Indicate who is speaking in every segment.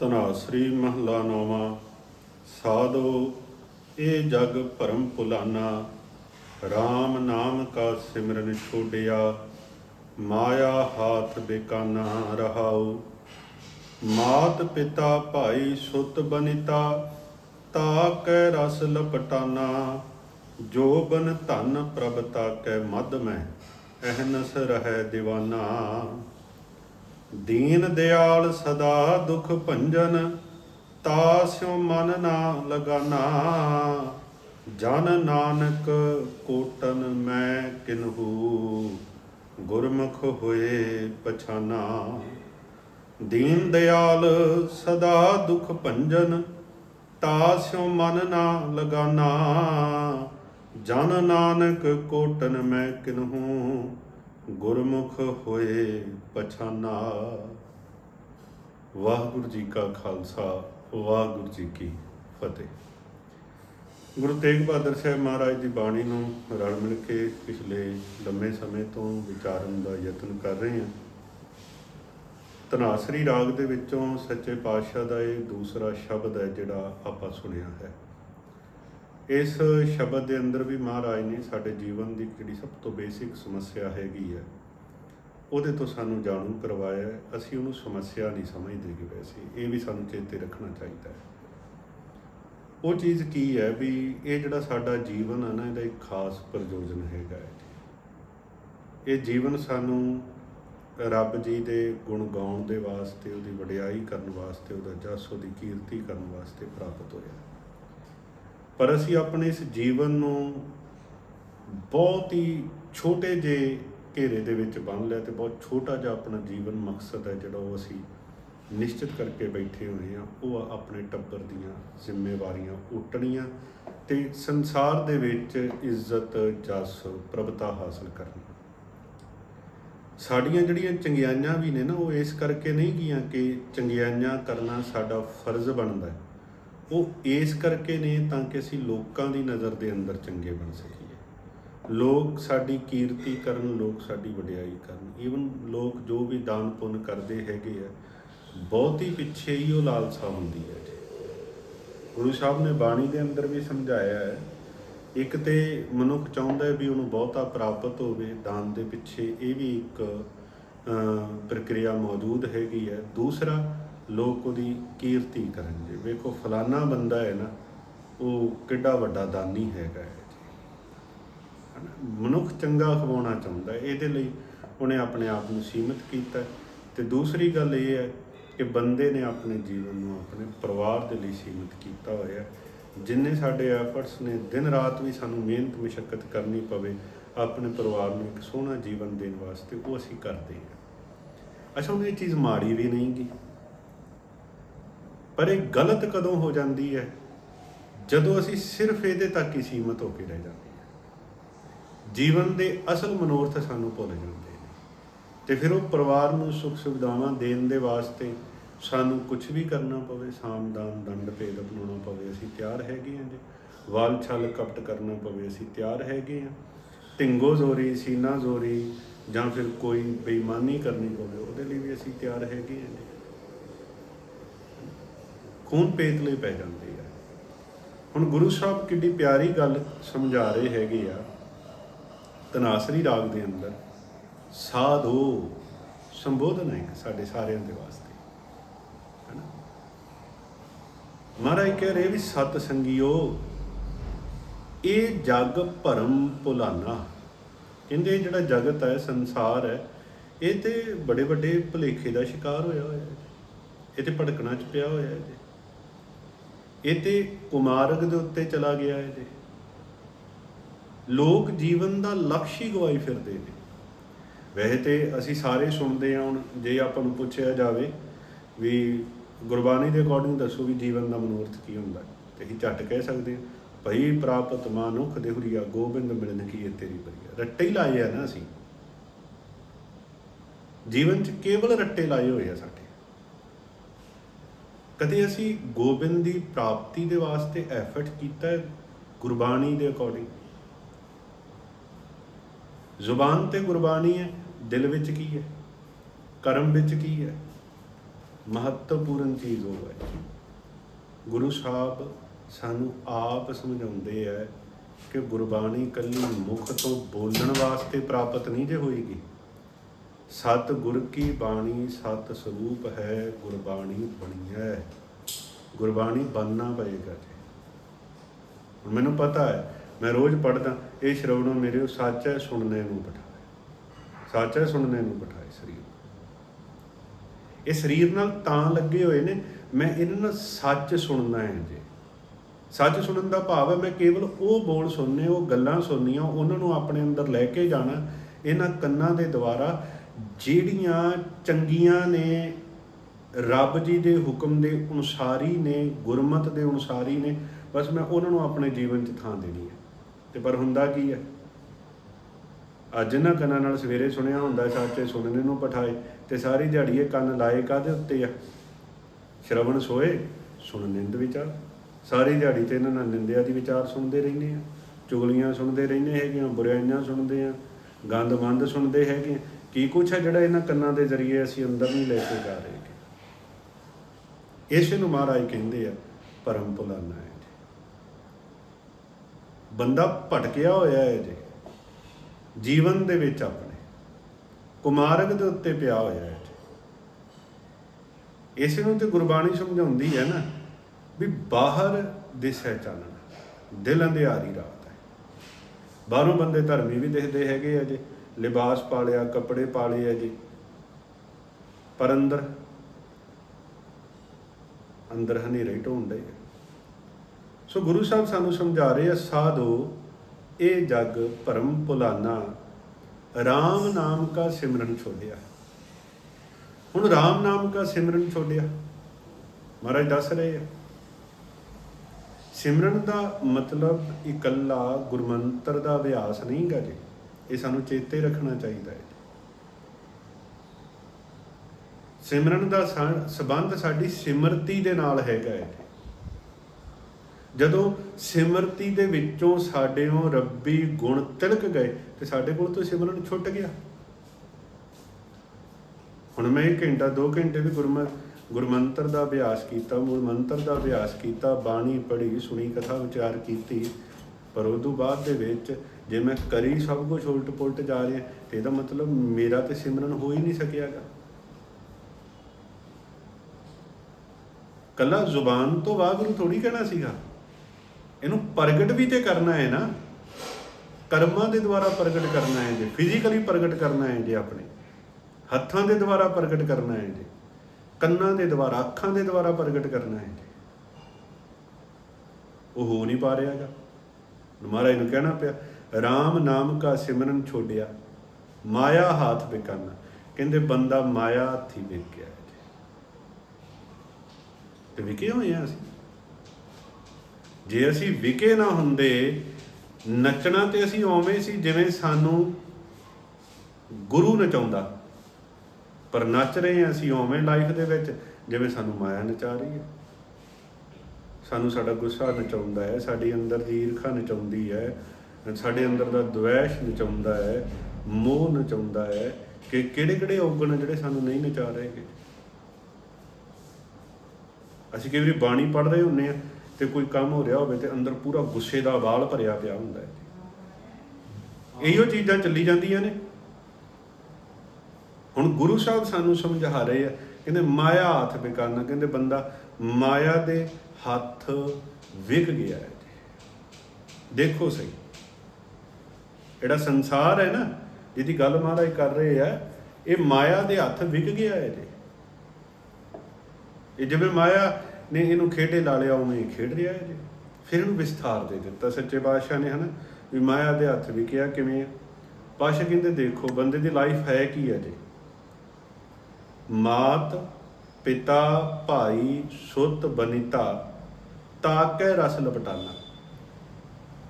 Speaker 1: ਧਨਾਸਰੀ ਮਹਲਾ ਨੌਵਾਂ। ਸਾਧੋ, ਇਹ ਜਗ ਭਰਮ ਭੁਲਾਨਾ RAM ਨਾਮ ਕਾ ਸਿਮਰਨ ਛੋੜਿਆ ਮਾਇਆ ਹਾਥ ਬੇਕਾਨਾ ਰਹਾਉ। ਮਾਤ ਪਿਤਾ ਭਾਈ ਸੁਤ ਬਨਿਤਾ। ਤਾ ਕੈ ਰਸ ਲਪਟਾਨਾ। ਜੋ ਬਨ ਧਨ ਪ੍ਰਭ ਤਾ ਕੈ ਮਦ ਮੈਂ। ਅਹਨਸ ਰਹਿ دیਵਾਨਾ ਦੀਨ ਦਿਆਲ ਸਦਾ ਦੁਖ ਭੰਜਨ ਤਾ ਸਿਉ ਮਨ ਨਾ ਲਗਾਨਾ। ਜਨ ਨਾਨਕ ਕੋਟਨ ਮੈਂ ਕਿਨਹੂ, ਗੁਰਮੁਖ ਹੋਏ ਪਛਾਨਾ। ਦੀਨ ਦਿਆਲ ਸਦਾ ਦੁਖ ਭੰਜਨ ਤਾ ਸਿਉ ਮਨ ਨਾ ਲਗਾਨਾ। ਜਨ ਨਾਨਕ ਕੋਟਨ ਮੈਂ ਕਿਨਹੂ ਗੁਰਮੁਖ ਹੋਏ ਪਛਾਨਾ। ਵਾਹਿਗੁਰੂ ਜੀ ਕਾ ਖਾਲਸਾ, ਵਾਹਿਗੁਰੂ ਜੀ ਕੀ ਫਤਿਹ। ਗੁਰੂ ਤੇਗ ਬਹਾਦਰ ਸਾਹਿਬ ਮਹਾਰਾਜ ਦੀ ਬਾਣੀ ਨੂੰ ਰਲ ਮਿਲ ਕੇ ਪਿਛਲੇ ਲੰਮੇ ਸਮੇਂ ਤੋਂ ਵਿਚਾਰਨ ਦਾ ਯਤਨ ਕਰ ਰਹੇ ਹਾਂ। ਧਨਾਸਰੀ ਰਾਗ ਦੇ ਵਿੱਚੋਂ ਸੱਚੇ ਪਾਤਸ਼ਾਹ ਦਾ ਇਹ ਦੂਸਰਾ ਸ਼ਬਦ ਹੈ ਜਿਹੜਾ ਆਪਾਂ ਸੁਣਿਆ ਹੈ। ਇਸ ਸ਼ਬਦ ਦੇ ਅੰਦਰ ਵੀ ਮਹਾਰਾਜ ਨੇ ਸਾਡੇ ਜੀਵਨ ਦੀ ਜਿਹੜੀ ਸਭ ਤੋਂ ਬੇਸਿਕ ਸਮੱਸਿਆ ਹੈਗੀ ਹੈ, ਉਹਦੇ ਤੋਂ ਸਾਨੂੰ ਜਾਣੂ ਕਰਵਾਇਆ ਅਸੀਂ ਉਹਨੂੰ ਸਮੱਸਿਆ ਨਹੀਂ ਸਮਝਦੇ ਕਿ ਵੈਸੇ, ਇਹ ਵੀ ਸਾਨੂੰ ਚੇਤੇ ਰੱਖਣਾ ਚਾਹੀਦਾ ਹੈ। ਉਹ ਚੀਜ਼ ਕੀ ਹੈ ਵੀ ਇਹ ਜਿਹੜਾ ਸਾਡਾ ਜੀਵਨ ਹੈ ਨਾ, ਇਹਦਾ ਇੱਕ ਖਾਸ ਪ੍ਰਯੋਜਨ ਹੈਗਾ ਹੈ। ਇਹ ਜੀਵਨ ਸਾਨੂੰ ਰੱਬ ਜੀ ਦੇ ਗੁਣ ਗਾਉਣ ਦੇ ਵਾਸਤੇ, ਉਹਦੀ ਵਡਿਆਈ ਕਰਨ ਵਾਸਤੇ, ਉਹਦਾ ਜਸ, ਉਹਦੀ ਕੀਰਤੀ ਕਰਨ ਵਾਸਤੇ ਪ੍ਰਾਪਤ ਹੋਇਆ। ਪਰ ਅਸੀਂ ਆਪਣੇ ਇਸ ਜੀਵਨ ਨੂੰ ਬਹੁਤ ਹੀ ਛੋਟੇ ਜਿਹੇ ਘੇਰੇ ਦੇ ਵਿੱਚ ਬੰਨ ਲਿਆ ਤੇ ਬਹੁਤ ਛੋਟਾ ਜਿਹਾ ਆਪਣਾ ਜੀਵਨ ਮਕਸਦ ਹੈ ਜਿਹੜਾ ਉਹ ਅਸੀਂ ਨਿਸ਼ਚਿਤ ਕਰਕੇ ਬੈਠੇ ਹੋਏ ਆ ਉਹ ਆਪਣੇ ਟੱਬਰ ਦੀਆਂ ਜ਼ਿੰਮੇਵਾਰੀਆਂ ਉਟਣੀਆਂ ਤੇ ਸੰਸਾਰ ਦੇ ਵਿੱਚ ਇੱਜ਼ਤ, ਜਸ, ਪ੍ਰਭਤਾ ਹਾਸਲ ਕਰਨੀ। ਸਾਡੀਆਂ ਜਿਹੜੀਆਂ ਚੰਗਿਆਈਆਂ ਵੀ ਨੇ ਨਾ, ਉਹ ਇਸ ਕਰਕੇ ਨਹੀਂ ਗਈਆਂ ਕਿ ਚੰਗਿਆਈਆਂ ਕਰਨਾ ਸਾਡਾ ਫਰਜ਼ ਬਣਦਾ ਹੈ। ਉਹ ਇਸ ਕਰਕੇ ਨੇ ਤਾਂ ਕਿ ਅਸੀਂ ਲੋਕਾਂ ਦੀ ਨਜ਼ਰ ਦੇ ਅੰਦਰ ਚੰਗੇ ਬਣ ਸਕੀਏ। ਲੋਕ ਸਾਡੀ ਕੀਰਤੀ ਕਰਨ, ਲੋਕ ਸਾਡੀ ਵਡਿਆਈ ਕਰਨ। ਈਵਨ ਲੋਕ ਜੋ ਵੀ ਦਾਨ ਪੁੰਨ ਕਰਦੇ ਹੈਗੇ ਆ, ਬਹੁਤੀ ਪਿੱਛੇ ਹੀ ਉਹ ਲਾਲਸਾ ਹੁੰਦੀ ਹੈ ਜੀ। ਗੁਰੂ ਸਾਹਿਬ ਨੇ ਬਾਣੀ ਦੇ ਅੰਦਰ ਵੀ ਸਮਝਾਇਆ ਹੈ, ਇੱਕ ਤੇ ਮਨੁੱਖ ਚਾਹੁੰਦਾ ਹੈ ਵੀ ਉਹਨੂੰ ਬਹੁਤਾ ਪ੍ਰਾਪਤ ਹੋਵੇ, ਦਾਨ ਦੇ ਪਿੱਛੇ ਇਹ ਵੀ ਇੱਕ ਪ੍ਰਕਿਰਿਆ ਮੌਜੂਦ ਹੈਗੀ ਹੈ। ਦੂਸਰਾ ਲੋਕ ਉਹਦੀ ਕੀਰਤੀ ਕਰਨਗੇ। ਵੇਖੋ, ਫਲਾਨਾ ਬੰਦਾ ਹੈ ਨਾ, ਉਹ ਕਿੱਡਾ ਵੱਡਾ ਦਾਨੀ ਹੈਗਾ ਹੈ। ਜੀ ਹਨਾ? ਮਨੁੱਖ ਚੰਗਾ ਖਵਾਉਣਾ ਚਾਹੁੰਦਾ ਇਹਦੇ ਲਈ ਉਹਨੇ ਆਪਣੇ ਆਪ ਨੂੰ ਸੀਮਿਤ ਕੀਤਾ ਹੈ। ਤੇ ਦੂਸਰੀ ਗੱਲ ਇਹ ਹੈ ਕਿ ਬੰਦੇ ਨੇ ਆਪਣੇ ਜੀਵਨ ਨੂੰ ਆਪਣੇ ਪਰਿਵਾਰ ਦੇ ਲਈ ਸੀਮਿਤ ਕੀਤਾ ਹੋਇਆ ਜਿੰਨੇ ਸਾਡੇ ਐਫਰਟਸ ਨੇ, ਦਿਨ ਰਾਤ ਵੀ ਸਾਨੂੰ ਮਿਹਨਤ ਮੁਸ਼ਕਲ ਕਰਨੀ ਪਵੇ, ਆਪਣੇ ਪਰਿਵਾਰ ਨੂੰ ਇੱਕ ਸੋਹਣਾ ਜੀਵਨ ਦੇਣ ਵਾਸਤੇ ਉਹ ਅਸੀਂ ਕਰਦੇ ਹਾਂ। ਅੱਛਾ, ਹੁਣ ਇਹ ਚੀਜ਼ ਮਾੜੀ ਵੀ ਨਹੀਂ ਗਈ ਪਰ ਇਹ ਗਲਤ ਕਦੋਂ ਹੋ ਜਾਂਦੀ ਹੈ? ਜਦੋਂ ਅਸੀਂ ਸਿਰਫ ਇਹਦੇ ਤੱਕ ਹੀ ਸੀਮਤ ਹੋ ਕੇ ਰਹਿ ਜਾਂਦੇ ਹਾਂ। ਜੀਵਨ ਦੇ ਅਸਲ ਮਨੋਰਥ ਸਾਨੂੰ ਭੁੱਲ ਜਾਂਦੇ ਨੇ। ਤੇ ਫਿਰ ਉਹ ਪਰਿਵਾਰ ਨੂੰ ਸੁੱਖ ਸੁਵਿਧਾਵਾਂ ਦੇਣ ਦੇ ਵਾਸਤੇ ਸਾਨੂੰ ਕੁਝ ਵੀ ਕਰਨਾ ਪਵੇ ਸਾਮਦਾਨ ਦੰਡ ਭੇਦ ਅਪਣਾਉਣਾ ਪਵੇ, ਅਸੀਂ ਤਿਆਰ ਹੈਗੇ ਹਾਂ ਜੀ। ਵਾਲ ਛਲ ਕਪਟ ਕਰਨਾ ਪਵੇ, ਅਸੀਂ ਤਿਆਰ ਹੈਗੇ ਹਾਂ। ਢਿੰਗੋ ਜ਼ੋਰੀ, ਸੀਨਾ ਜ਼ੋਰੀ ਜਾਂ ਫਿਰ ਕੋਈ ਬੇਈਮਾਨੀ ਕਰਨੀ ਪਵੇ, ਉਹਦੇ ਲਈ ਵੀ ਅਸੀਂ ਤਿਆਰ ਹੈਗੇ ਹਾਂ ਜੀ। ਖੂਨ ਪੇਤ ਲਈ ਪੈ ਜਾਂਦੇ ਆ ਹੁਣ ਗੁਰੂ ਸਾਹਿਬ ਕਿੱਡੀ ਪਿਆਰੀ ਗੱਲ ਸਮਝਾ ਰਹੇ ਹੈਗੇ ਆ ਤਨਾਸਰੀ ਰਾਗ ਦੇ ਅੰਦਰ, ਸਾਧੋ, ਸੰਬੋਧਨ ਹੈ ਇੱਕ ਸਾਡੇ ਸਾਰਿਆਂ ਦੇ ਵਾਸਤੇ। ਹੈਨਾ? ਮਹਾਰਾਜ ਕਹਿ ਰਹੇ ਵੀ, ਸਤ ਸੰਗਿਓ, ਇਹ ਜਗ ਭਰਮ ਭੁਲਾਨਾ। ਕਹਿੰਦੇ ਜਿਹੜਾ ਜਗਤ ਹੈ, ਸੰਸਾਰ ਹੈ, ਇਹ ਤੇ ਬੜੇ ਵੱਡੇ ਭੁਲੇਖੇ ਦਾ ਸ਼ਿਕਾਰ ਹੋਇਆ ਹੋਇਆ ਹੈ। ਇਹ ਤੇ ਭਟਕਣਾ ਚ ਪਿਆ ਹੋਇਆ ਹੈ। ਜੀ ਇਹ ਤੇ ਕੁਮਾਰਗ ਦੇ ਉੱਤੇ ਚਲਾ ਗਿਆ ਹੈ ਜੀ। ਲੋਕ ਜੀਵਨ ਦਾ ਲਕਸ਼ ਹੀ ਗਵਾਈ ਫਿਰਦੇ ਨੇ। ਵੈਸੇ ਤੇ ਅਸੀਂ ਸਾਰੇ ਸੁਣਦੇ ਹਾਂ ਹੁਣ, ਜੇ ਆਪਾਂ ਨੂੰ ਪੁੱਛਿਆ ਜਾਵੇ ਵੀ ਗੁਰਬਾਣੀ ਦੇ ਅਕੋਰਡਿੰਗ ਦੱਸੋ ਵੀ ਜੀਵਨ ਦਾ ਮਨੋਰਥ ਕੀ ਹੁੰਦਾ ਤੇ ਅਸੀਂ ਝੱਟ ਕਹਿ ਸਕਦੇ ਹਾਂ, ਭਈ ਪ੍ਰਾਪਤ ਮਾਨੁਖ ਦੇਹੁਰੀਆ ਗੋਬਿੰਦ ਮਿਲਨ ਕੀ ਇਹ ਤੇਰੀ ਬਰੀਆ। ਰੱਟੇ ਹੀ ਲਾਏ ਆ ਨਾ ਅਸੀਂ। ਜੀਵਨ 'ਚ ਕੇਵਲ ਰੱਟੇ ਲਾਏ ਹੋਏ ਆ ਸਾਡੇ। ਕਦੇ ਅਸੀਂ ਗੋਬਿੰਦ ਦੀ ਪ੍ਰਾਪਤੀ ਦੇ ਵਾਸਤੇ ਐਫਰਟ ਕੀਤਾ ਹੈ? ਗੁਰਬਾਣੀ ਦੇ ਅਕੋਰਡਿੰਗ ਜ਼ੁਬਾਨ ਤੇ ਗੁਰਬਾਣੀ ਹੈ, ਦਿਲ ਵਿੱਚ ਕੀ ਹੈ? ਕਰਮ ਵਿੱਚ ਕੀ ਹੈ? ਮਹੱਤਵਪੂਰਨ ਚੀਜ਼ ਉਹ ਹੈ। ਗੁਰੂ ਸਾਹਿਬ ਸਾਨੂੰ ਆਪ ਸਮਝਾਉਂਦੇ ਆ ਕਿ ਗੁਰਬਾਣੀ ਕੱਲੀ ਮੁਖ ਤੋਂ ਬੋਲਣ ਵਾਸਤੇ ਪ੍ਰਾਪਤ ਨਹੀਂ ਜੇ ਹੋਏਗੀ। ਸਤ ਗੁਰ ਕੀ ਬਾਣੀ ਸਤ ਸਰੂਪ ਹੈ ਗੁਰਬਾਣੀ ਬਣੀ ਗੁਰਬਾਣੀ ਬੰਨਣਾ ਪਏਗਾ ਜੀ ਮੈਨੂੰ ਪਤਾ ਹੈ, ਮੈਂ ਰੋਜ਼ ਪੜਦਾ ਇਹ ਸ਼ਰਵਣੋਂ ਮੇਰੇ ਸੱਚ ਹੈ ਸੁਣਨੇ ਨੂੰ ਬਿਠਾਏ। ਸੱਚ ਹੈ ਸੁਣਨੇ ਨੂੰ ਬਿਠਾਏ ਸਰੀਰ। ਇਹ ਸਰੀਰ ਨਾਲ ਤਾਂ ਲੱਗੇ ਹੋਏ ਨੇ, ਮੈਂ ਇਹਨਾਂ ਨਾਲ ਸੱਚ ਸੁਣਨਾ ਹੈ ਜੀ। ਸੱਚ ਸੁਣਨ ਦਾ ਭਾਵ ਹੈ, ਮੈਂ ਕੇਵਲ ਉਹ ਬੋਲ ਸੁਣਨੇ, ਉਹ ਗੱਲਾਂ ਸੁਣਨੀਆਂ, ਉਹਨਾਂ ਨੂੰ ਆਪਣੇ ਅੰਦਰ ਲੈ ਕੇ ਜਾਣਾ, ਇਹਨਾਂ ਕੰਨਾਂ ਦੇ ਦੁਆਰਾ ਜਿਹੜੀਆਂ ਚੰਗੀਆਂ ਨੇ, ਰੱਬ ਜੀ ਦੇ ਹੁਕਮ ਦੇ ਅਨੁਸਾਰੀ ਨੇ, ਗੁਰਮਤ ਦੇ ਅਨੁਸਾਰੀ ਨੇ, ਬਸ ਮੈਂ ਉਹਨਾਂ ਨੂੰ ਆਪਣੇ ਜੀਵਨ 'ਚ ਥਾਂ ਦੇਣੀ ਹੈ। ਤੇ ਪਰ ਹੁੰਦਾ ਕੀ ਹੈ? ਅੱਜ ਨਾ ਕੰਨਾਂ ਨਾਲ ਸਵੇਰੇ ਸੁਣਿਆ ਹੁੰਦਾ ਸੱਚੇ ਸੁਣਨੇ ਨੂੰ ਪਠਾਏ, ਤੇ ਸਾਰੀ ਦਿਹਾੜੀ ਇਹ ਕੰਨ ਲਾਏ ਕਾਦੇ ਉੱਤੇ ਆ? ਸ਼ਰਵਣ ਸੋਏ, ਸੁਣ ਨਿੰਦ ਵਿਚਾਰ। ਸਾਰੀ ਦਿਹਾੜੀ ਤੇ ਇਹਨਾਂ ਨਾਲ ਨਿੰਦਿਆ ਦੀ ਵਿਚਾਰ ਸੁਣਦੇ ਰਹਿੰਦੇ ਆ। ਚੁਗਲੀਆਂ ਸੁਣਦੇ ਰਹਿੰਦੇ ਹੈਗੇ ਆ, ਬੁਰਾਈਆਂ ਸੁਣਦੇ ਆ। ਗੰਦ ਮੰਦ ਸੁਣਦੇ ਹੈਗੇ ਆ। ਕੀ ਕੁਛ ਹੈ ਜਿਹੜਾ ਇਹਨਾਂ ਕੰਨਾਂ ਦੇ ਜ਼ਰੀਏ ਅਸੀਂ ਅੰਦਰ ਨਹੀਂ ਲੈ ਕੇ ਜਾ ਰਹੇ ਇਸ ਨੂੰ ਮਹਾਰਾਜ ਕਹਿੰਦੇ ਆ, ਪਰਮ ਭੁਲਾਨਾ ਹੈ ਬੰਦਾ ਭਟਕਿਆ ਹੋਇਆ ਹੈ ਜੀ। ਜੀਵਨ ਦੇ ਵਿੱਚ ਆਪਣੇ, ਕੁਮਾਰਗ ਦੇ ਉੱਤੇ ਪਿਆ ਹੋਇਆ ਹੈ ਜੀ। ਇਸੇ ਨੂੰ ਤੇ ਗੁਰਬਾਣੀ ਸਮਝਾਉਂਦੀ ਹੈ ਨਾ ਵੀ ਬਾਹਰ ਦਿਸੈ ਚਾਨਣ, ਦਿਲ ਅੰਧਿਆਰੀ ਰਾਤ ਹੈ। ਬਾਹਰੋਂ ਬੰਦੇ ਧਰਮੀ ਵੀ ਦਿਖਦੇ ਹੈਗੇ ਆ ਜੀ। ਲਿਬਾਸ ਪਾਲਿਆ, ਕੱਪੜੇ ਪਾਲੇ ਆ ਜੀ। ਪਰ ਅੰਦਰ ਅੰਦਰ ਹਨੇਰੇ ਢੋਂਦੇ ਆ। ਸੋ ਗੁਰੂ ਸਾਹਿਬ ਸਾਨੂੰ ਸਮਝਾ ਰਹੇ ਆ, ਸਾਧੋ, ਇਹ ਜਗ ਭਰਮ ਭੁਲਾਨਾ RAM ਨਾਮ ਕਾ ਸਿਮਰਨ ਛੋੜਿਆ। ਹੁਣ RAM ਨਾਮ ਕਾ ਸਿਮਰਨ ਛੋੜਿਆ। ਮਹਾਰਾਜ ਦੱਸ ਰਹੇ ਆ। ਸਿਮਰਨ ਦਾ ਮਤਲਬ ਇਕੱਲਾ ਗੁਰਮੰਤਰ ਦਾ ਅਭਿਆਸ ਨਹੀਂ ਗਾ ਜੀ। ਇਹ ਸਾਨੂੰ ਚੇਤੇ ਰੱਖਣਾ ਚਾਹੀਦਾ ਹੈ। ਸਿਮਰਨ ਦਾ ਸੰਬੰਧ ਸਾਡੀ ਸਿਮਰਤੀ ਦੇ ਨਾਲ ਹੈਗਾ ਹੈ। ਜਦੋਂ ਸਿਮਰਤੀ ਦੇ ਵਿੱਚੋਂ ਸਾਡੇੋਂ ਰੱਬੀ ਗੁਣ ਤਿਲਕ ਗਏ, ਤੇ ਸਾਡੇ ਕੋਲ ਤੋਂ ਸਿਮਰਨ ਛੁੱਟ ਗਿਆ। ਹੁਣ ਮੈਂ ਇੱਕ ਘੰਟਾ 2 ਘੰਟੇ ਵੀ ਗੁਰਮ, ਗੁਰਮੰਤਰ ਦਾ ਅਭਿਆਸ ਕੀਤਾ ਮੂਲ ਮੰਤਰ ਦਾ ਅਭਿਆਸ ਕੀਤਾ, ਬਾਣੀ ਪੜ੍ਹੀ, ਸੁਣੀ, ਕਥਾ ਵਿਚਾਰ ਕੀਤੀ, ਪਰ ਉਸ ਤੋਂ ਬਾਅਦ ਦੇ ਵਿੱਚ ਜੇ ਮੈਂ ਕਰੀ ਸਭ ਕੁਝ ਉਲਟ ਪੁਲਟ ਜਾ ਰਿਹਾ, ਤੇ ਇਹਦਾ ਮਤਲਬ ਮੇਰਾ ਤੇ ਸਿਮਰਨ ਹੋ ਹੀ ਨਹੀਂ ਸਕਿਆਗਾ ਕੱਲਾ ਜ਼ੁਬਾਨ ਤੋਂ ਵਾਹਿਗੁਰੂ ਥੋੜੀ ਕਹਿਣਾ ਸੀਗਾ। ਇਹਨੂੰ ਪ੍ਰਗਟ ਵੀ ਤੇ ਕਰਨਾ ਹੈ ਨਾ। ਕਰਮਾਂ ਦੇ ਦੁਆਰਾ ਪ੍ਰਗਟ ਕਰਨਾ ਹੈ ਜੇ ਫਿਜ਼ੀਕਲੀ ਪ੍ਰਗਟ ਕਰਨਾ ਹੈ ਜੇ ਆਪਣੇ। ਹੱਥਾਂ ਦੇ ਦੁਆਰਾ ਪ੍ਰਗਟ ਕਰਨਾ ਹੈ ਜੇ। ਕੰਨਾਂ ਦੇ ਦੁਆਰਾ, ਅੱਖਾਂ ਦੇ ਦੁਆਰਾ ਪ੍ਰਗਟ ਕਰਨਾ ਹੈ ਜੀ। ਉਹ ਹੋ ਨਹੀਂ ਪਾ ਰਿਹਾਗਾ ਮਹਾਰਾਜ ਨੂੰ ਕਹਿਣਾ ਪਿਆ RAM ਨਾਮ ਕਾ ਸਿਮਰਨ ਛੋੜਿਆ ਮਾਇਆ ਹਾਥ ਬਿਕਨ। ਕਹਿੰਦੇ, ਬੰਦਾ ਮਾਇਆ ਹੱਥੀ ਵਿਕ ਤੇ ਵਿਕੇ ਹੋਏ ਆ ਅਸੀਂ? ਜੇ ਅਸੀਂ ਵਿਕੇ ਨਾ ਹੁੰਦੇ, ਨੱਚਣਾ ਤੇ ਅਸੀਂ ਓਵੇਂ ਸੀ ਜਿਵੇਂ ਸਾਨੂੰ ਗੁਰੂ ਨਚਾਉਂਦਾ। ਪਰ ਨੱਚ ਰਹੇ ਹਾਂ ਅਸੀਂ ਓਵੇਂ ਲਾਈਫ ਦੇ ਵਿੱਚ, ਜਿਵੇਂ ਸਾਨੂੰ ਮਾਇਆ ਨਚਾ ਰਹੀ ਹੈ। ਸਾਨੂੰ ਸਾਡਾ ਗੁੱਸਾ ਨਚਾਉਂਦਾ ਹੈ, ਸਾਡੀ ਅੰਦਰ ਦੀ ਈਰਖਾ ਨਚਾਉਂਦੀ ਹੈ ਸਾਡੇ ਅੰਦਰ ਦਾ ਦੁਵੇਸ਼ ਨਚਾਉਂਦਾ ਹੈ, ਮੋਹ ਨਚਾਉਂਦਾ ਹੈ ਕਿ ਕਿਹੜੇ ਕਿਹੜੇ ਔਗਣ ਜਿਹੜੇ ਸਾਨੂੰ ਨਹੀਂ ਨਚਾ ਰਹੇਗੇ। ਅਸੀਂ ਕਈ ਵਾਰੀ ਬਾਣੀ ਪੜ੍ਹਦੇ ਹੁੰਨੇ ਆ ਤੇ ਕੋਈ ਕੰਮ ਹੋ ਰਿਹਾ ਹੋਵੇ ਤੇ ਅੰਦਰ ਪੂਰਾ ਗੁੱਸੇ ਦਾ ਵਾਲ ਭਰਿਆ ਪਿਆ ਹੁੰਦਾ ਹੈ। ਇਹੋ ਚੀਜ਼ਾਂ ਚੱਲੀ ਜਾਂਦੀਆਂ ਨੇ। ਹੁਣ ਗੁਰੂ ਸਾਹਿਬ ਸਾਨੂੰ ਸਮਝਾ ਰਹੇ ਆ, ਕਹਿੰਦੇ ਮਾਇਆ ਹੱਥ ਬਿਕਾਨਾ, ਕਹਿੰਦੇ ਬੰਦਾ ਮਾਇਆ ਦੇ ਹੱਥ ਵਿਕ ਗਿਆ ਹੈ। ਦੇਖੋ ਸਹੀ। ਜਿਹੜਾ ਸੰਸਾਰ ਹੈ ਨਾ, ਜਿਹਦੀ ਗੱਲ ਮਹਾਰਾਜ ਕਰ ਰਹੇ ਆ, ਇਹ ਮਾਇਆ ਦੇ ਹੱਥ ਵਿਕ ਗਿਆ ਹੈ ਜੀ। ਇਹ ਜਿਵੇਂ ਮਾਇਆ ਨੇ ਇਹਨੂੰ ਖੇਡੇ ਲਾ ਲਿਆ, ਉਵੇਂ ਖੇਡ ਰਿਹਾ ਹੈ ਜੀ। ਫਿਰ ਇਹਨੂੰ ਵਿਸਥਾਰ ਦੇ ਦਿੱਤਾ ਸੱਚੇ ਪਾਤਸ਼ਾਹ ਨੇ, ਹਨਾ? ਵੀ ਮਾਇਆ ਦੇ ਹੱਥ ਵਿਕਿਆ ਕਿਵੇਂ ਆ? ਪਾਤਸ਼ਾਹ ਕਹਿੰਦੇ, ਦੇਖੋ, ਬੰਦੇ ਦੀ ਲਾਈਫ ਹੈ ਕੀ ਹੈ ਜੀ? ਮਾਤ, ਪਿਤਾ, ਭਾਈ, ਸੁਤ, ਬਨਿਤਾ ਤਾਕੇ ਰਸ ਲਪਟਾਨਾ।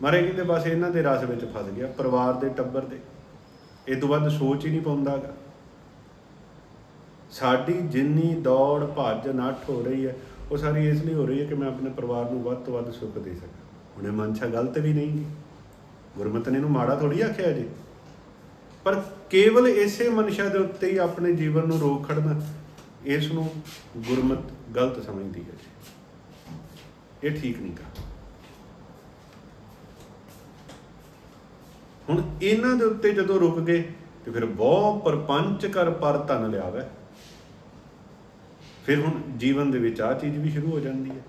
Speaker 1: ਮਾਰੇ ਕਹਿੰਦੇ ਬਸ ਇਹਨਾਂ ਦੇ ਰਸ ਵਿੱਚ ਫਸ ਗਿਆ, ਪਰਿਵਾਰ ਦੇ ਟੱਬਰ ਦੇ। ਇਹ ਤੋਂ ਵੱਧ ਸੋਚ ਹੀ ਨਹੀਂ ਪਾਉਂਦਾਗਾ ਸਾਡੀ ਜਿੰਨੀ ਦੌੜ ਭੱਜ ਨੱਠ ਹੋ ਰਹੀ ਹੈ, ਉਹ ਸਾਰੀ ਇਸ ਲਈ ਹੋ ਰਹੀ ਹੈ ਕਿ ਮੈਂ ਆਪਣੇ ਪਰਿਵਾਰ ਨੂੰ ਵੱਧ ਤੋਂ ਵੱਧ ਸੁੱਖ ਦੇ ਸਕਾਂ। ਹੁਣ ਇਹ ਮਨਸ਼ਾ ਗਲਤ ਵੀ ਨਹੀਂ ਗੁਰਮਤ ਨੇ ਇਹਨੂੰ ਮਾੜਾ ਥੋੜੀ ਆਖਿਆ ਜੀ। ਪਰ ਕੇਵਲ ਇਸੇ ਮਨਸ਼ਾ ਦੇ ਉੱਤੇ ਹੀ ਆਪਣੇ ਜੀਵਨ ਨੂੰ ਰੋਕ ਖੜਨਾ ਇਸ ਨੂੰ ਗੁਰਮਤ ਗਲਤ ਸਮਝਦੀ ਹੈ ਜੀ। ਇਹ ਠੀਕ ਨਹੀਂ ਗਾ। ਹੁਣ ਇਹਨਾਂ ਦੇ ਉੱਤੇ ਜਦੋਂ ਰੁਕ ਗਏ ਤੇ ਫਿਰ ਬਹੁ ਪਰਪੰਚ ਕਰ ਪਰ ਧਨ ਲਿਆਵੇ। ਫਿਰ ਹੁਣ ਜੀਵਨ ਦੇ ਵਿੱਚ ਆ ਚੀਜ਼ ਵੀ ਸ਼ੁਰੂ ਹੋ ਜਾਂਦੀ ਹੈ।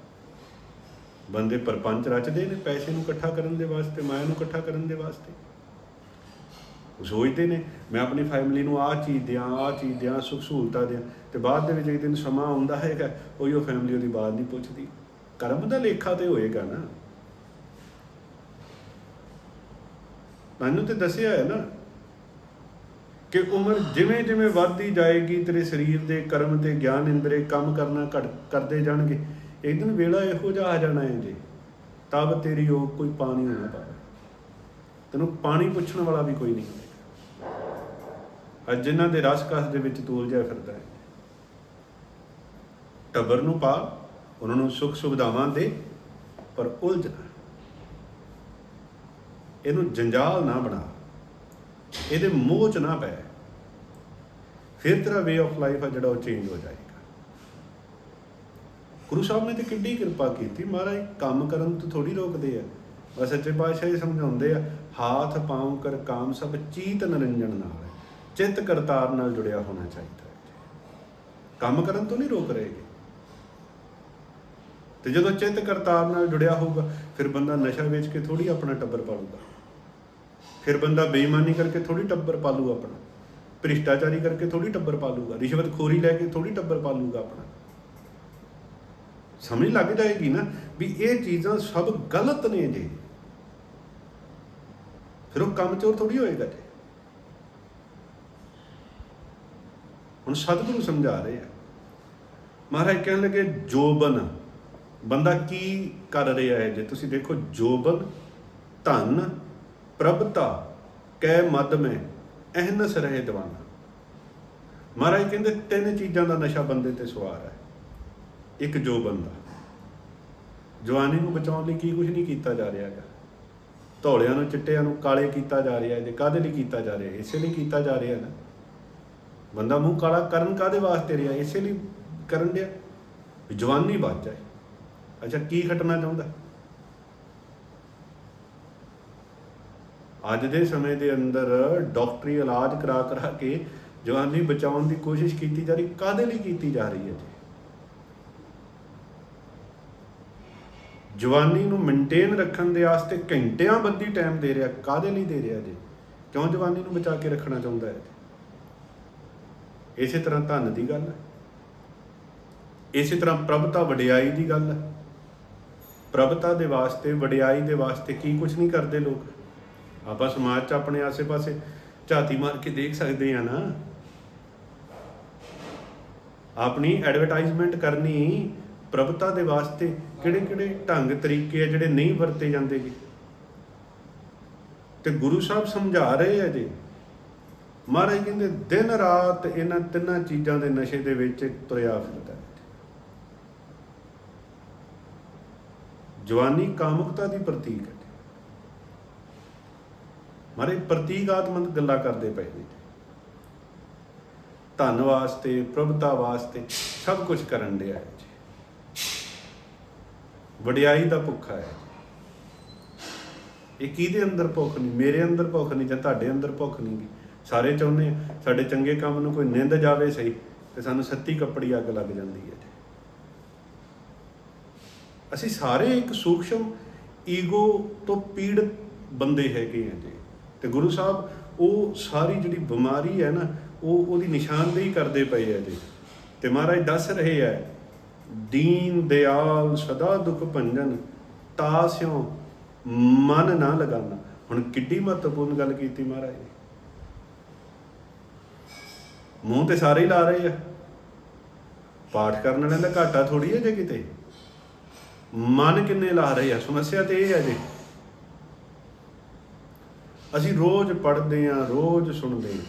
Speaker 1: ਬੰਦੇ ਪਰਪੰਚ ਰਚਦੇ ਨੇ ਪੈਸੇ ਨੂੰ ਇਕੱਠਾ ਕਰਨ ਦੇ ਵਾਸਤੇ, ਮਾਇਆ ਨੂੰ ਇਕੱਠਾ ਕਰਨ ਦੇ ਵਾਸਤੇ। ਉਹ ਸੋਚਦੇ ਨੇ, ਮੈਂ ਆਪਣੀ ਫੈਮਿਲੀ ਨੂੰ ਆਹ ਚੀਜ਼ ਦਿਆਂ, ਆਹ ਚੀਜ਼ ਦਿਆਂ, ਸੁੱਖ ਸਹੂਲਤਾਂ ਦਿਆਂ ਤੇ ਬਾਅਦ ਦੇ ਵਿੱਚ ਇੱਕ ਦਿਨ ਸਮਾਂ ਆਉਂਦਾ ਹੈਗਾ, ਉਹੀ ਉਹ ਫੈਮਿਲੀ ਉਹਦੀ ਬਾਤ ਨਹੀਂ ਪੁੱਛਦੀ। ਕਰਮ ਦਾ ਲੇਖਾ ਤੇ ਹੋਏਗਾ ਨਾ। ਮੈਨੂੰ ਤੇ ਦੱਸਿਆ ਹੈ ਨਾ ਕਿ ਉਮਰ ਜਿਵੇਂ ਜਿਵੇਂ ਵੱਧਦੀ ਜਾਏਗੀ, ਤੇਰੇ ਸਰੀਰ ਦੇ ਕਰਮ ਤੇ ਗਿਆਨ ਇੰਦਰੇ ਕੰਮ ਕਰਨਾ ਘਟ, ਕਰਦੇ ਜਾਣਗੇ। ਇੱਕ ਦਿਨ ਵੇਲਾ ਇਹੋ ਜਿਹਾ ਆ ਜਾਣਾ ਹੈ ਜੀ, ਤਬ ਤੇਰੀ ਉਹ ਕੋਈ ਪਾਣੀ ਹੋਣਾ ਪਾਵੇ ਤੈਨੂੰ ਪਾਣੀ ਪੁੱਛਣ ਵਾਲਾ ਵੀ ਕੋਈ ਨਹੀਂ ਹੋਵੇਗਾ ਅੱਜ ਜਿਨ੍ਹਾਂ ਦੇ ਰਸ ਕਸ ਦੇ ਵਿੱਚ ਤੂਲ ਜਾ ਫਿਰਦਾ ਹੈ। ਟੱਬਰ ਨੂੰ ਪਾ, ਉਹਨਾਂ ਨੂੰ ਸੁੱਖ ਸੁਵਿਧਾਵਾਂ ਦੇ, ਪਰ ਉਲਝਣਾ ਇਹਨੂੰ ਜੰਜਾਲ ਨਾ ਬਣਾ। ਇਹਦੇ ਮੋਹ ਚ ਨਾ ਪੈ। ਫਿਰ ਤੇਰਾ ਵੇ ਆਫ ਲਾਈਫ ਆ ਜਿਹੜਾ ਉਹ ਚੇਂਜ ਹੋ ਜਾਏਗਾ। ਗੁਰੂ ਸਾਹਿਬ ਨੇ ਤੇ ਕਿੰਨੀ ਕਿਰਪਾ ਕੀਤੀ। ਮਹਾਰਾਜ, ਕੰਮ ਕਰਨ ਤੋਂ ਥੋੜੀ ਰੋਕਦੇ ਆ। ਬਸ ਸੱਚੇ ਪਾਤਸ਼ਾਹ ਇਹ ਸਮਝਾਉਂਦੇ ਆ, ਹਾਥ ਪਾਉ ਕਰ ਕਾਮ ਸਭ ਚੀਤ ਨਰੰਜਨ ਨਾਲ। ਚਿੱਤ ਕਰਤਾਰ ਨਾਲ ਜੁੜਿਆ ਹੋਣਾ ਚਾਹੀਦਾ ਹੈ। ਕੰਮ ਕਰਨ ਤੋਂ ਨਹੀਂ ਰੋਕ ਰਹੇਗੇ। ਤੇ ਜਦੋਂ ਚਿੱਤ ਕਰਤਾਰ ਨਾਲ ਜੁੜਿਆ ਹੋਊਗਾ, ਫਿਰ ਬੰਦਾ ਨਸ਼ਾ ਵੇਚ ਕੇ ਥੋੜੀ ਆਪਣਾ ਟੱਬਰ ਪਾਲੂਗਾ। ਫਿਰ ਬੰਦਾ ਬੇਈਮਾਨੀ ਕਰਕੇ ਥੋੜੀ ਟੱਬਰ ਪਾਲੂ ਆਪਣਾ। ਭ੍ਰਿਸ਼ਟਾਚਾਰੀ ਕਰਕੇ ਥੋੜੀ ਟੱਬਰ ਪਾਲੂਗਾ। ਰਿਸ਼ਵਤਖੋਰੀ ਲੈ ਕੇ ਥੋੜੀ ਟੱਬਰ ਪਾਲੂਗਾ ਆਪਣਾ। ਸਮਝ ਲੱਗ ਜਾਏਗੀ ਨਾ ਵੀ ਇਹ ਚੀਜ਼ਾਂ ਸਭ ਗਲਤ ਨੇ ਜੀ। ਫਿਰ ਉਹ ਕੰਮ ਚੋਰ ਥੋੜੀ ਹੋਏਗਾ ਜੀ। ਹੁਣ ਸਤਿਗੁਰੂ ਸਮਝਾ ਰਹੇ ਆ। ਮਹਾਰਾਜ ਕਹਿਣ ਲੱਗੇ, ਜੋਬਨ, ਬੰਦਾ ਕੀ ਕਰ ਰਿਹਾ ਹੈ ਜੇ? ਤੁਸੀਂ ਦੇਖੋ, ਜੋਬਨ ਧਨ ਪ੍ਰਭਤਾ ਕੈ ਮਦ ਮੈਂ ਅਹਨਸ ਰਹੇ ਦਵਾਨਾ। ਮਹਾਰਾਜ ਕਹਿੰਦੇ, ਤਿੰਨ ਚੀਜ਼ਾਂ ਦਾ ਨਸ਼ਾ ਬੰਦੇ ਤੇ ਸਵਾਰ ਹੈ। ਇੱਕ ਜੋ ਬੰਦਾ। ਜਵਾਨੀ ਨੂੰ ਬਚਾਉਣ ਲਈ ਕੀ ਕੁਝ ਨਹੀਂ ਕੀਤਾ ਜਾ ਰਿਹਾ ਹੈਗਾ। ਧੌਲਿਆਂ ਨੂੰ, ਚਿੱਟਿਆਂ ਨੂੰ ਕਾਲੇ ਕੀਤਾ ਜਾ ਰਿਹਾ ਹੈ ਤੇ ਕਾਦੇ ਲਈ ਕੀਤਾ ਜਾ ਰਿਹਾ, ਇਸੇ ਲਈ ਕੀਤਾ ਜਾ ਰਿਹਾ ਨਾ। ਬੰਦਾ ਮੂੰਹ ਕਾਲਾ ਕਰਨ ਕਾਦੇ ਵਾਸਤੇ ਰਿਹਾ, ਇਸੇ ਲਈ ਕਰਨ ਡਿਆ। ਜਵਾਨੀ ਬਚ ਜਾਏ। ਅੱਛਾ, ਕੀ ਖਟਣਾ ਚਾਹੁੰਦਾ? ਅੱਜ ਦੇ ਸਮੇਂ ਦੇ ਅੰਦਰ ਡਾਕਟਰੀ ਇਲਾਜ ਕਰਾ ਕਰਾ ਕੇ ਜਵਾਨੀ ਬਚਾਉਣ ਦੀ ਕੋਸ਼ਿਸ਼ ਕੀਤੀ ਜਾ ਰਹੀ ਕਾਦੇ ਲਈ ਕੀਤੀ ਜਾ ਰਹੀ ਹੈ ਜੀ? ਜਵਾਨੀ ਨੂੰ ਮੇਨਟੇਨ ਰੱਖਣ ਦੇ ਵਾਸਤੇ ਘੰਟਿਆਂ ਬੱਧੀ ਟਾਈਮ ਦੇ ਰਿਹਾ ਕਾਦੇ ਲਈ ਦੇ ਰਿਹਾ ਜੀ? ਕਿਉਂ ਜਵਾਨੀ ਨੂੰ ਬਚਾ ਕੇ ਰੱਖਣਾ ਚਾਹੁੰਦਾ ਹੈ ਇਸੇ ਤਰ੍ਹਾਂ ਧਨ ਦੀ ਗੱਲ ਹੈ। ਇਸੇ ਤਰ੍ਹਾਂ ਪ੍ਰਭਤਾ ਵਡਿਆਈ ਦੀ ਗੱਲ ਹੈ। ਪ੍ਰਭਤਾ ਦੇ ਵਾਸਤੇ, ਵਡਿਆਈ ਦੇ ਵਾਸਤੇ ਕੀ ਕੁਝ ਨਹੀਂ ਕਰਦੇ ਲੋਕ। ਆਪਾਂ ਸਮਾਜ 'ਚ ਆਪਣੇ ਆਸੇ-ਪਾਸੇ ਝਾਤੀ ਮਾਰ ਕੇ ਦੇਖ ਸਕਦੇ ਆ ਨਾ। ਆਪਣੀ ਐਡਵਰਟਾਈਜ਼ਮੈਂਟ ਕਰਨੀ ਪ੍ਰਭਤਾ ਦੇ ਵਾਸਤੇ ਕਿਹੜੇ-ਕਿਹੜੇ ਢੰਗ ਤਰੀਕੇ ਆ ਜਿਹੜੇ ਨਹੀਂ ਵਰਤੇ ਜਾਂਦੇਗੇ ਤੇ ਗੁਰੂ ਸਾਹਿਬ ਸਮਝਾ ਰਹੇ ਆ ਜੀ। ਮਹਾਰਾਜ ਕਹਿੰਦੇ, ਦਿਨ ਰਾਤ ਇਹਨਾਂ ਤਿੰਨਾਂ ਚੀਜ਼ਾਂ ਦੇ ਨਸ਼ੇ ਦੇ ਵਿੱਚ ਤੁਰਿਆ ਫਿਰਦਾ ਜਵਾਨੀ ਕਾਮੁਕਤਾ ਦੀ ਪ੍ਰਤੀਕ ਹੈ। ਮਾਰੇ ਪ੍ਰਤੀਕਾਤਮਕ ਗੱਲਾਂ ਕਰਦੇ ਪਏ ਨੇ। ਧਨ ਵਾਸਤੇ, ਪ੍ਰਭਤਾ ਵਾਸਤੇ ਸਭ ਕੁਝ ਕਰਨ ਡਿਆ ਹੈ ਜੀ। ਵਡਿਆਈ ਦਾ ਭੁੱਖਾ ਹੈ ਇਹ ਕਿਹਦੇ ਅੰਦਰ ਭੁੱਖ ਨਹੀਂ? ਮੇਰੇ ਅੰਦਰ ਭੁੱਖ ਨਹੀਂ ਜਾਂ ਤੁਹਾਡੇ ਅੰਦਰ ਭੁੱਖ ਨਹੀਂ ਸਾਰੇ ਚਾਹੁੰਦੇ ਸਾਡੇ ਚੰਗੇ ਕੰਮ ਨੂੰ ਕੋਈ ਨਿੰਦ ਜਾਵੇ ਸਹੀ ਤੇ ਸਾਨੂੰ ਸੱਤੀ ਕੱਪੜੀ ਅੱਗ ਲੱਗ ਜਾਂਦੀ ਹੈ ਜੀ। ਅਸੀਂ ਸਾਰੇ ਇੱਕ ਸੂਖਸ਼ਮ ਈਗੋ ਤੋਂ ਪੀੜਤ ਬੰਦੇ ਹੈਗੇ ਆ ਜੀ। ਤੇ ਗੁਰੂ ਸਾਹਿਬ, ਉਹ ਸਾਰੀ ਜਿਹੜੀ ਬਿਮਾਰੀ ਹੈ ਨਾ, ਉਹ ਉਹਦੀ ਨਿਸ਼ਾਨਦੇਹੀ ਕਰਦੇ ਪਏ ਆ ਜੀ। ਤੇ ਮਹਾਰਾਜ ਦੱਸ ਰਹੇ ਆ, ਦੀਨ ਦਿਆਲ ਸਦਾ ਦੁਖ ਭੰਜਨ ਤਾਸਿਓ ਮਨ ਨਾ ਲਗਾਣਾ ਹੁਣ ਕਿੱਡੀ ਮਹੱਤਵਪੂਰਨ ਗੱਲ ਕੀਤੀ ਮਹਾਰਾਜ ਨੇ। ਮੂੰਹ ਤੇ ਸਾਰੇ ਹੀ ਲਾ ਰਹੇ ਆ। ਪਾਠ ਕਰਨ ਵਾਲਿਆਂ ਦਾ ਘਾਟਾ ਥੋੜੀ ਹੈ ਜੇ ਕਿਤੇ। ਮਨ ਕਿੰਨੇ ਲਾ ਰਹੇ ਆ? ਸਮੱਸਿਆ ਤੇ ਇਹ ਹੈ ਜੀ। ਅਸੀਂ ਰੋਜ਼ ਪੜ੍ਹਦੇ ਆ ਰੋਜ਼ ਸੁਣਦੇ ਆ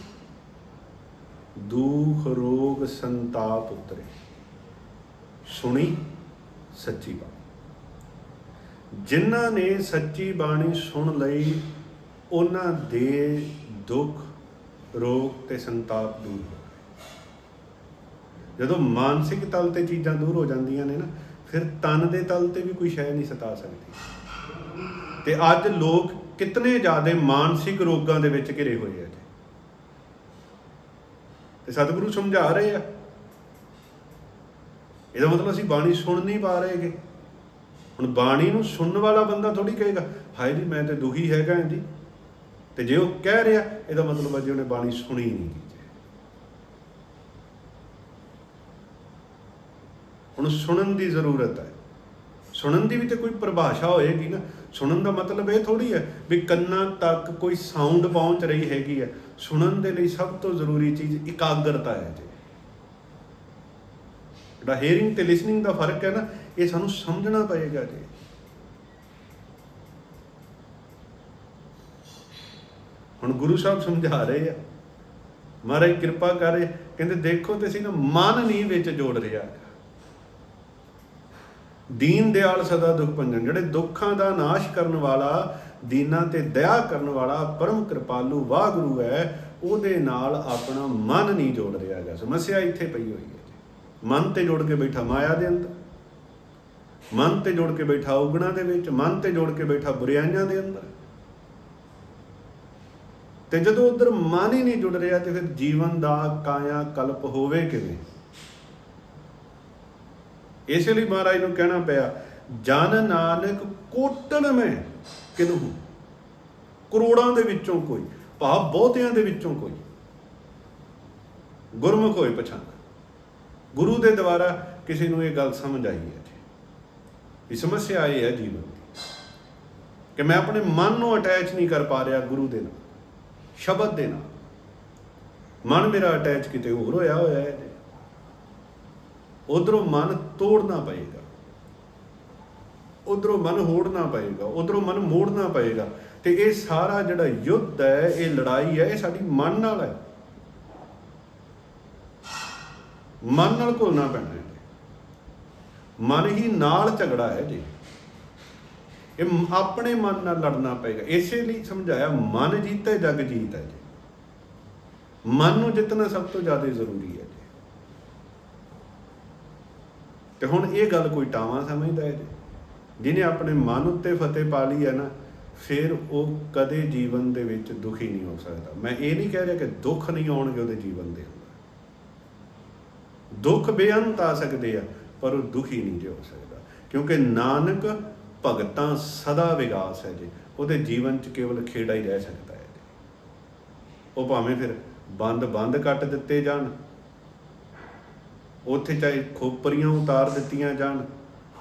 Speaker 1: ਦੁੱਖ, ਰੋਗ, ਸੰਤਾਪ ਉਤਰੇ। ਸੁਣੀ ਸੱਚੀ ਬਾਣੀ। ਜਿਨ੍ਹਾਂ ਨੇ ਸੱਚੀ ਬਾਣੀ ਸੁਣ ਲਈ, ਉਹਨਾਂ ਦੇ ਦੁੱਖ, ਰੋਗ ਤੇ ਸੰਤਾਪ ਦੂਰ ਹੋ ਗਏ। ਜਦੋਂ ਮਾਨਸਿਕ ਤਲ ਤੇ ਚੀਜ਼ਾਂ ਦੂਰ ਹੋ ਜਾਂਦੀਆਂ ਨੇ ਨਾ, ਫਿਰ ਤਨ ਦੇ ਤਲ ਤੇ ਵੀ ਕੋਈ ਸ਼ੈ ਨਹੀਂ ਸਤਾ ਸਕਦੀ। ਤੇ ਅੱਜ ਲੋਕ ਕਿਤਨੇ ਜ਼ਿਆਦਾ ਮਾਨਸਿਕ ਰੋਗਾਂ ਦੇ ਵਿੱਚ ਘਿਰੇ ਹੋਏ ਆ ਜੀ ਤੇ ਸਤਿਗੁਰੂ ਸਮਝਾ ਰਹੇ ਆ। ਇਹਦਾ ਮਤਲਬ ਅਸੀਂ ਬਾਣੀ ਸੁਣ ਨਹੀਂ ਪਾ ਰਹੇਗੇ ਹੁਣ ਬਾਣੀ ਨੂੰ ਸੁਣਨ ਵਾਲਾ ਬੰਦਾ ਥੋੜੀ ਕਹੇਗਾ, ਹਾਏ ਜੀ, ਮੈਂ ਤੇ ਦੁਖੀ ਹੈਗਾ ਜੀ। ਤੇ ਜੇ ਉਹ ਕਹਿ ਰਿਹਾ, ਇਹਦਾ ਮਤਲਬ ਹੈ ਜੀ ਉਹਨੇ ਬਾਣੀ ਸੁਣੀ ਨਹੀਂ ਹੁਣ ਸੁਣਨ ਦੀ ਜ਼ਰੂਰਤ ਹੈ। ਸੁਣਨ ਦੀ ਵੀ ਤੇ ਕੋਈ ਪਰਿਭਾਸ਼ਾ ਹੋਏਗੀ ਨਾ। ਸੁਣਨ ਦਾ ਮਤਲਬ ਇਹ ਥੋੜੀ ਹੈ ਵੀ ਕੰਨਾਂ ਤੱਕ ਕੋਈ ਸਾਊਂਡ ਪਹੁੰਚ ਰਹੀ ਹੈਗੀ ਹੈ। ਸੁਣਨ ਦੇ ਲਈ ਸਭ ਤੋਂ ਜ਼ਰੂਰੀ ਚੀਜ਼ ਇਕਾਗਰਤਾ ਹੈ ਜੀ। ਜਿਹੜਾ ਹੀਅਰਿੰਗ ਤੇ ਲਿਸਨਿੰਗ ਦਾ ਫ਼ਰਕ ਹੈ ਨਾ, ਇਹ ਸਾਨੂੰ ਸਮਝਣਾ ਪਏਗਾ ਜੀ। ਹੁਣ ਗੁਰੂ ਸਾਹਿਬ ਸਮਝਾ ਰਹੇ ਆ। ਮਹਾਰਾਜ ਕਿਰਪਾ ਕਰੇ, ਕਹਿੰਦੇ ਦੇਖੋ ਤੇ ਅਸੀਂ ਨਾ ਮਨ ਨਹੀਂ ਵਿੱਚ ਜੋੜ ਰਿਹਾ। ਦੀਨ ਦਿਆਲ ਸਦਾ ਦੁਖ ਭੰਜਨ, ਜਿਹੜੇ ਦੁੱਖਾਂ ਦਾ ਨਾਸ਼ ਕਰਨ ਵਾਲਾ, ਦੀਨਾਂ ਤੇ ਦਇਆ ਕਰਨ ਵਾਲਾ ਪਰਮ ਕਿਰਪਾਲੂ ਵਾਹਿਗੁਰੂ ਹੈ, ਉਹਦੇ ਨਾਲ ਆਪਣਾ ਮਨ ਨਹੀਂ ਜੋੜ ਰਿਹਾ ਹੈਗਾ। ਸਮੱਸਿਆ ਇੱਥੇ ਪਈ ਹੋਈ ਹੈ ਜੀ। ਮਨ ਤੇ ਜੋੜ ਕੇ ਬੈਠਾ ਮਾਇਆ ਦੇ ਅੰਦਰ, ਮਨ ਤੇ ਜੋੜ ਕੇ ਬੈਠਾ ਉਗਣਾ ਦੇ ਵਿੱਚ, ਮਨ ਤੇ ਜੋੜ ਕੇ ਬੈਠਾ ਬੁਰਾਈਆਂ ਦੇ ਅੰਦਰ। ਤੇ ਜਦੋਂ ਉਧਰ ਮਨ ਹੀ ਨਹੀਂ ਜੁੜ ਰਿਹਾ, ਤੇ ਫਿਰ ਜੀਵਨ ਦਾ ਕਾਇਆ ਕਲਪ ਹੋਵੇ ਕਿਵੇਂ? ਇਸ ਲਈ ਮਹਾਰਾਜ ਨੂੰ ਕਹਿਣਾ ਪਿਆ, ਜਨ ਨਾਨਕ ਕੋਟਣ ਮੈਂ ਕਿਨੂੰ ਕਰੋੜਾਂ ਦੇ ਵਿੱਚੋਂ ਕੋਈ, ਭਾਵ ਬਹੁਤਿਆਂ ਦੇ ਵਿੱਚੋਂ ਕੋਈ। ਗੁਰਮੁਖ ਹੋਏ ਪਛਾਣ। ਗੁਰੂ ਦੇ ਦੁਆਰਾ ਕਿਸੇ ਨੂੰ ਇਹ ਗੱਲ ਸਮਝ ਆਈ ਹੈ ਜੀ। ਇਹ ਸਮੱਸਿਆ ਇਹ ਹੈ ਜੀਵਨ ਦੀ ਕਿ ਮੈਂ ਆਪਣੇ ਮਨ ਨੂੰ ਅਟੈਚ ਨਹੀਂ ਕਰ ਪਾ ਰਿਹਾ ਗੁਰੂ ਦੇ ਨਾਲ, ਸ਼ਬਦ ਦੇ ਨਾਲ। ਮਨ ਮੇਰਾ ਅਟੈਚ ਕਿਤੇ ਹੋਰ ਹੋਇਆ ਹੋਇਆ ਹੈ। ਉਧਰੋਂ ਮਨ ਤੋੜਨਾ ਪਏਗਾ। ਉਧਰੋਂ ਮਨ ਹੋੜਨਾ ਪਏਗਾ, ਉਧਰੋਂ ਮਨ ਮੋੜਨਾ ਪਏਗਾ। ਤੇ ਇਹ ਸਾਰਾ ਜਿਹੜਾ ਯੁੱਧ ਹੈ, ਇਹ ਲੜਾਈ ਹੈ, ਇਹ ਸਾਡੀ ਮਨ ਨਾਲ ਹੈ। ਮਨ ਨਾਲ ਘੁਲਣਾ ਪੈਣਾ ਹੈ। ਜੀ। ਮਨ ਹੀ ਨਾਲ ਝਗੜਾ ਹੈ ਜੀ। ਇਹ ਆਪਣੇ ਮਨ ਨਾਲ ਲੜਨਾ ਪਏਗਾ। ਇਸੇ ਲਈ ਸਮਝਾਇਆ, ਮਨ ਜੀਤੇ ਜਗ ਜੀਤ ਹੈ ਜੀ। ਮਨ ਨੂੰ ਜਿੱਤਣਾ ਸਭ ਤੋਂ ਜ਼ਿਆਦਾ ਜ਼ਰੂਰੀ ਹੈ ਜੀ ਤੇ ਹੁਣ ਇਹ ਗੱਲ ਕੋਈ ਟਾਵਾਂ ਸਮਝਦਾ ਹੈ ਜੀ ਜਿਹਨੇ ਆਪਣੇ ਮਨ ਉੱਤੇ ਫਤਿਹ ਪਾ ਲਈ ਹੈ ਨਾ, ਫਿਰ ਉਹ ਕਦੇ ਜੀਵਨ ਦੇ ਵਿੱਚ ਦੁਖੀ ਨਹੀਂ ਹੋ ਸਕਦਾ। ਮੈਂ ਇਹ ਨਹੀਂ ਕਹਿ ਰਿਹਾ ਕਿ ਦੁੱਖ ਨਹੀਂ ਆਉਣਗੇ ਉਹਦੇ ਜੀਵਨ ਦੇ ਦੁੱਖ ਬੇਅੰਤ ਆ ਸਕਦੇ ਆ, ਪਰ ਉਹ ਦੁਖੀ ਨਹੀਂ ਜੇ ਹੋ ਸਕਦਾ। ਕਿਉਂਕਿ ਨਾਨਕ ਭਗਤਾਂ ਸਦਾ ਵਿਗਾਸ ਹੈ ਜੀ। ਉਹਦੇ ਜੀਵਨ 'ਚ ਕੇਵਲ ਖੇੜਾ ਹੀ ਰਹਿ ਸਕਦਾ ਹੈ ਉਹ ਭਾਵੇਂ ਫਿਰ ਬੰਦ ਬੰਦ ਕੱਟ ਦਿੱਤੇ ਜਾਣ ਉੱਥੇ ਚਾਹੇ ਖੋਪਰੀਆਂ ਉਤਾਰ ਦਿੱਤੀਆਂ ਜਾਣ,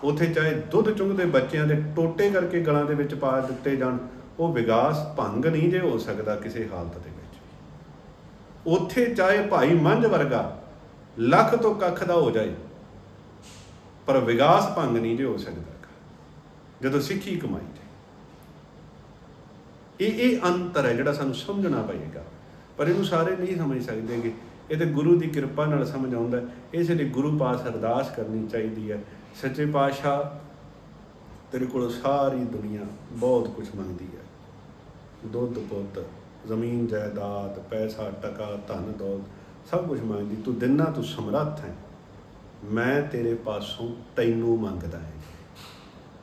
Speaker 1: ਉੱਥੇ ਚਾਹੇ ਦੁੱਧ ਚੁੰਗਦੇ ਬੱਚਿਆਂ ਦੇ ਟੋਟੇ ਕਰਕੇ ਗਲਾਂ ਦੇ ਵਿੱਚ ਪਾ ਦਿੱਤੇ ਜਾਣ, ਉਹ ਵਿਕਾਸ ਭੰਗ ਨਹੀਂ ਜੇ ਹੋ ਸਕਦਾ ਕਿਸੇ ਹਾਲਤ ਦੇ ਵਿੱਚ। ਉੱਥੇ ਚਾਹੇ ਭਾਈ ਮੰਝ ਵਰਗਾ ਲੱਖ ਤੋਂ ਕੱਖ ਦਾ ਹੋ ਜਾਏ, ਪਰ ਵਿਕਾਸ ਭੰਗ ਨਹੀਂ ਜੇ ਹੋ ਸਕਦਾ। ਜਦੋਂ ਸਿੱਖੀ ਕਮਾਈ ਜਾਏ। ਇਹ ਇਹ ਅੰਤਰ ਹੈ ਜਿਹੜਾ ਸਾਨੂੰ ਸਮਝਣਾ ਪਏਗਾ, ਪਰ ਇਹਨੂੰ ਸਾਰੇ ਨਹੀਂ ਸਮਝ ਸਕਦੇਗੇ ਇਹ ਤੇ ਗੁਰੂ ਦੀ ਕਿਰਪਾ ਨਾਲ ਸਮਝ ਆਉਂਦਾ ਇਸ ਲਈ ਗੁਰੂ ਪਾਸ ਅਰਦਾਸ ਕਰਨੀ ਚਾਹੀਦੀ ਹੈ, ਸੱਚੇ ਪਾਤਸ਼ਾਹ, ਤੇਰੇ ਕੋਲ ਸਾਰੀ ਦੁਨੀਆ ਬਹੁਤ ਕੁਝ ਮੰਗਦੀ ਹੈ। ਦੁੱਧ, ਪੁੱਤ, ਜ਼ਮੀਨ, ਜਾਇਦਾਦ, ਪੈਸਾ, ਟਕਾ, ਧਨ, ਦੌਲਤ, ਸਭ ਕੁਝ ਮੰਗਦੀ। ਤੂੰ ਦਿਨਾਂ ਤੂੰ ਸਮਰੱਥ ਹੈ। ਮੈਂ ਤੇਰੇ ਪਾਸੋਂ ਤੈਨੂੰ ਮੰਗਦਾ ਹਾਂ।